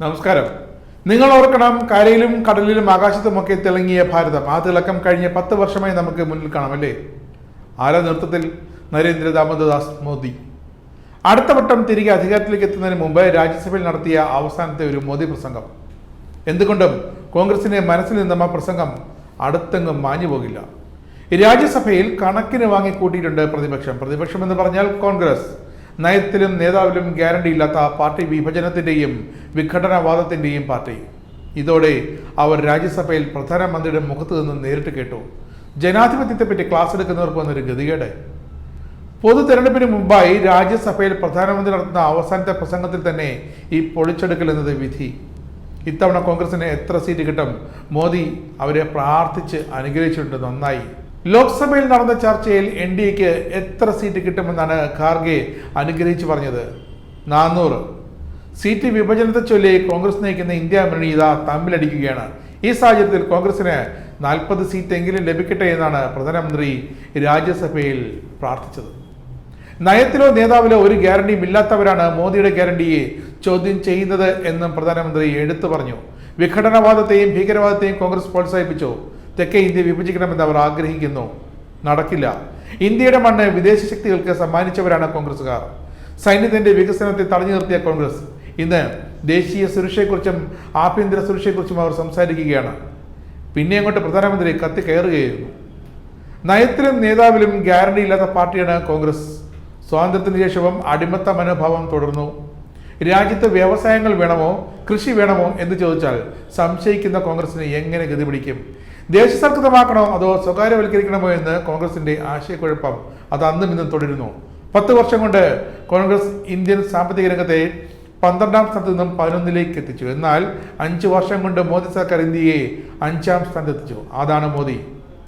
നമസ്കാരം. നിങ്ങൾ ഓർക്കണം കരയിലും കടലിലും ആകാശത്തുമൊക്കെ തിളങ്ങിയ ഭാരതം. ആ തിളക്കം കഴിഞ്ഞ പത്ത് വർഷമായി നമുക്ക് മുന്നിൽ കാണാം അല്ലേ? ആരാ നേതൃത്വത്തിൽ നരേന്ദ്ര ദാമോദാസ് മോദി. അടുത്ത വട്ടം തിരികെ അധികാരത്തിലേക്ക് എത്തുന്നതിന് മുമ്പ് രാജ്യസഭയിൽ നടത്തിയ അവസാനത്തെ ഒരു മോദി പ്രസംഗം. എന്തുകൊണ്ടും കോൺഗ്രസിന്റെ മനസ്സിൽ നിന്നും ആ പ്രസംഗം അടുത്തെങ്ങും മാഞ്ഞു പോകില്ല. രാജ്യസഭയിൽ കണക്കിന് വാങ്ങി കൂട്ടിയിട്ടുണ്ട് പ്രതിപക്ഷം. പ്രതിപക്ഷം എന്ന് പറഞ്ഞാൽ കോൺഗ്രസ്. നയത്തിലും നേതാവിലും ഗ്യാരണ്ടി ഇല്ലാത്ത പാർട്ടി വിഭജനത്തിന്റെയും വിഘടനവാദത്തിന്റെയും പാർട്ടി. ഇതോടെ അവർ രാജ്യസഭയിൽ പ്രധാനമന്ത്രിയുടെ മുഖത്ത് നിന്ന് നേരിട്ട് കേട്ടു. ജനാധിപത്യത്തെപ്പറ്റി ക്ലാസ് എടുക്കുന്നവർക്ക് വന്നൊരു ഗതികേട്. പൊതു തെരഞ്ഞെടുപ്പിന് മുമ്പായി രാജ്യസഭയിൽ പ്രധാനമന്ത്രി നടത്തുന്ന അവസാനത്തെ പ്രസംഗത്തിൽ തന്നെ ഈ പൊളിച്ചെടുക്കൽ എന്നത് വിധി. ഇത്തവണ കോൺഗ്രസിന് എത്ര സീറ്റ് കിട്ടും മോദി അവരെ പ്രാർത്ഥിച്ച് അനുഗ്രഹിച്ചിട്ടുണ്ട് നന്നായി. ലോക്സഭയിൽ നടന്ന ചർച്ചയിൽ എൻ ഡി എക്ക് എത്ര സീറ്റ് കിട്ടുമെന്നാണ് ഖാർഗെ അനുഗ്രഹിച്ചു പറഞ്ഞത്. നാനൂറ്. സീറ്റ് വിഭജനത്തെ ചൊല്ലി കോൺഗ്രസ് നയിക്കുന്ന ഇന്ത്യ മുന്നണി ഇതാ തമ്മിലടിക്കുകയാണ്. ഈ സാഹചര്യത്തിൽ കോൺഗ്രസിന് നാൽപ്പത് സീറ്റെങ്കിലും ലഭിക്കട്ടെ എന്നാണ് പ്രധാനമന്ത്രി രാജ്യസഭയിൽ പ്രാർത്ഥിച്ചത്. നയത്തിലോ നേതാവിലോ ഒരു ഗ്യാരണ്ടിയും ഇല്ലാത്തവരാണ് മോദിയുടെ ഗ്യാരണ്ടിയെ ചോദ്യം ചെയ്യുന്നത് എന്നും പ്രധാനമന്ത്രി എടുത്തു പറഞ്ഞു. വിഘടനവാദത്തെയും ഭീകരവാദത്തെയും കോൺഗ്രസ് പ്രോത്സാഹിപ്പിച്ചു. തെക്കേ ഇന്ത്യ വിഭജിക്കണമെന്ന് അവർ ആഗ്രഹിക്കുന്നു. നടക്കില്ല. ഇന്ത്യയുടെ മണ്ണ് വിദേശ ശക്തികൾക്ക് സമ്മാനിച്ചവരാണ് കോൺഗ്രസ്സുകാർ. സൈന്യത്തിന്റെ വികസനത്തെ തടഞ്ഞു നിർത്തിയ കോൺഗ്രസ്. ഇന്ന് ദേശീയ സുരക്ഷയെക്കുറിച്ചും ആഭ്യന്തര സുരക്ഷയെക്കുറിച്ചും അവർ സംസാരിക്കുകയാണ്. പിന്നെ അങ്ങോട്ട് പ്രധാനമന്ത്രി കത്തി കയറുകയായിരുന്നു. നയത്തിലും നേതാവിലും ഗ്യാരണ്ടി ഇല്ലാത്ത പാർട്ടിയാണ് കോൺഗ്രസ്. സ്വാതന്ത്ര്യത്തിന് ശേഷവും അടിമത്ത മനോഭാവം തുടർന്നു. രാജ്യത്ത് വ്യവസായങ്ങൾ വേണമോ കൃഷി വേണമോ എന്ന് ചോദിച്ചാൽ സംശയിക്കുന്ന കോൺഗ്രസിന് എങ്ങനെ ഗതി പിടിക്കും ദേശസർക്കൃതമാക്കണോ അതോ സ്വകാര്യവൽക്കരിക്കണമോ എന്ന് കോൺഗ്രസിന്റെ ആശയക്കുഴപ്പം അത് അന്നും ഇന്നും തുടരുന്നു. പത്ത് വർഷം കൊണ്ട് കോൺഗ്രസ് ഇന്ത്യൻ സാമ്പത്തിക രംഗത്തെ പന്ത്രണ്ടാം സ്ഥാനത്ത് നിന്നും പതിനൊന്നിലേക്ക് എത്തിച്ചു. എന്നാൽ അഞ്ച് വർഷം കൊണ്ട് മോദി സർക്കാർ ഇന്ത്യയെ അഞ്ചാം സ്ഥാനത്ത് എത്തിച്ചു. അതാണ് മോദി.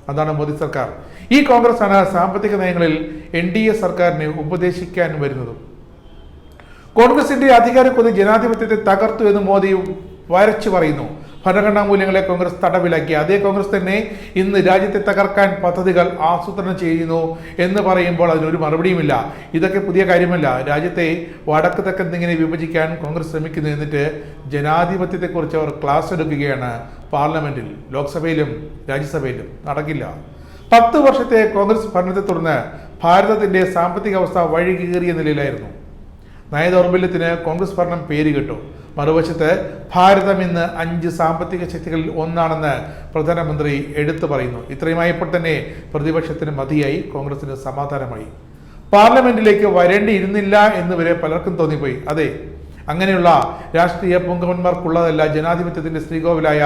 അതാണ് മോദി സർക്കാർ. ഈ കോൺഗ്രസ് ആണ് സാമ്പത്തിക നയങ്ങളിൽ എൻ ഡി എ സർക്കാരിനെ ഉപദേശിക്കാൻ വരുന്നതും. കോൺഗ്രസിന്റെ അധികാരക്കൊതി ജനാധിപത്യത്തെ തകർത്തു എന്ന് മോദി വരച്ചു പറയുന്നു. ഭരണഘടനാ മൂല്യങ്ങളെ കോൺഗ്രസ് തടവിലാക്കി. അതേ കോൺഗ്രസ് തന്നെ ഇന്ന് രാജ്യത്തെ തകർക്കാൻ പദ്ധതികൾ ആസൂത്രണം ചെയ്യുന്നു എന്ന് പറയുമ്പോൾ അതിനൊരു മറുപടിയുമില്ല. ഇതൊക്കെ പുതിയ കാര്യമല്ല. രാജ്യത്തെ വടക്ക് ഇങ്ങനെ വിഭജിക്കാൻ കോൺഗ്രസ് ശ്രമിക്കുന്നു എന്നിട്ട് ജനാധിപത്യത്തെക്കുറിച്ച് അവർ ക്ലാസ് എടുക്കുകയാണ്. പാർലമെന്റിൽ ലോക്സഭയിലും രാജ്യസഭയിലും. നടക്കില്ല. പത്ത് വർഷത്തെ കോൺഗ്രസ് ഭരണത്തെ തുടർന്ന് ഭാരതത്തിന്റെ സാമ്പത്തിക അവസ്ഥ വഴികീറിയ നിലയിലായിരുന്നു. നയദൗർബല്യത്തിന് കോൺഗ്രസ് ഭരണം പേര് കിട്ടും. മറുവശത്ത് ഭാരതം ഇന്ന് അഞ്ച് സാമ്പത്തിക ശക്തികളിൽ ഒന്നാണെന്ന് പ്രധാനമന്ത്രി എടുത്തു പറയുന്നു. ഇത്രയുമായപ്പോൾ തന്നെ പ്രതിപക്ഷത്തിന് മതിയായി കോൺഗ്രസിന് സമാധാനമായി. പാർലമെന്റിലേക്ക് വരേണ്ടിയിരുന്നില്ല എന്ന് വരെ പലർക്കും തോന്നിപ്പോയി. അതെ അങ്ങനെയുള്ള രാഷ്ട്രീയ പൊങ്കവന്മാർക്കുള്ളതല്ല ജനാധിപത്യത്തിന്റെ ശ്രീകോവിലായ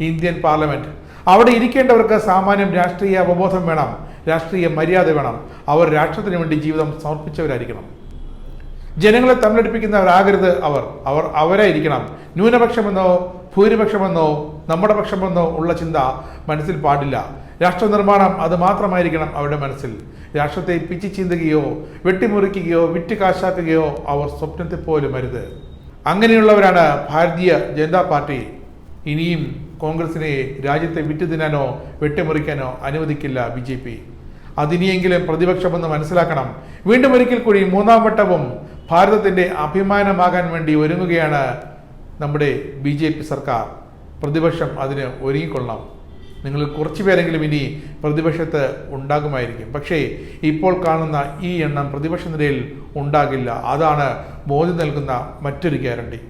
ഇന്ത്യൻ പാർലമെന്റ്. അവിടെ ഇരിക്കേണ്ടവർക്ക് സാമാന്യം രാഷ്ട്രീയ അവബോധം വേണം രാഷ്ട്രീയ മര്യാദ വേണം. അവർ രാഷ്ട്രത്തിന് വേണ്ടി ജീവിതം സമർപ്പിച്ചവരായിരിക്കണം. ജനങ്ങളെ തമ്മിലടിപ്പിക്കുന്നവരാകരുത് അവർ. അവർ അവരായിരിക്കണം. ന്യൂനപക്ഷമെന്നോ ഭൂരിപക്ഷമെന്നോ നമ്മുടെ പക്ഷമെന്നോ ഉള്ള ചിന്ത മനസ്സിൽ പാടില്ല. രാഷ്ട്രനിർമ്മാണം അത് മാത്രമായിരിക്കണം അവരുടെ മനസ്സിൽ. രാഷ്ട്രത്തെ പിച്ചി ചീന്തുകയോ വെട്ടിമുറിക്കുകയോ വിറ്റ് കാശാക്കുകയോ അവർ സ്വപ്നത്തെ പോലും അരുത്. അങ്ങനെയുള്ളവരാണ് ഭാരതീയ ജനതാ പാർട്ടി. ഇനിയും കോൺഗ്രസിനെ രാജ്യത്തെ വിറ്റ് തിന്നാനോ വെട്ടിമുറിക്കാനോ അനുവദിക്കില്ല ബി ജെ പി. അതിനിയെങ്കിലും പ്രതിപക്ഷമെന്ന് മനസ്സിലാക്കണം. വീണ്ടും ഒരിക്കൽ കൂടി മൂന്നാം വട്ടവും ഭാരതത്തിന്റെ അഭിമാനമാകാൻ വേണ്ടി ഒരുങ്ങുകയാണ് നമ്മുടെ ബി ജെ പി സർക്കാർ. പ്രതിപക്ഷം അതിന് ഒരുങ്ങിക്കൊള്ളണം. നിങ്ങൾ കുറച്ച് പേരെങ്കിലും ഇനി പ്രതിപക്ഷത്ത് ഉണ്ടാകുമായിരിക്കും. പക്ഷേ ഇപ്പോൾ കാണുന്ന ഈ എണ്ണം പ്രതിപക്ഷ നിരയിൽ ഉണ്ടാകില്ല. അതാണ് മോദി നൽകുന്ന മറ്റൊരു ഗ്യാരണ്ടി.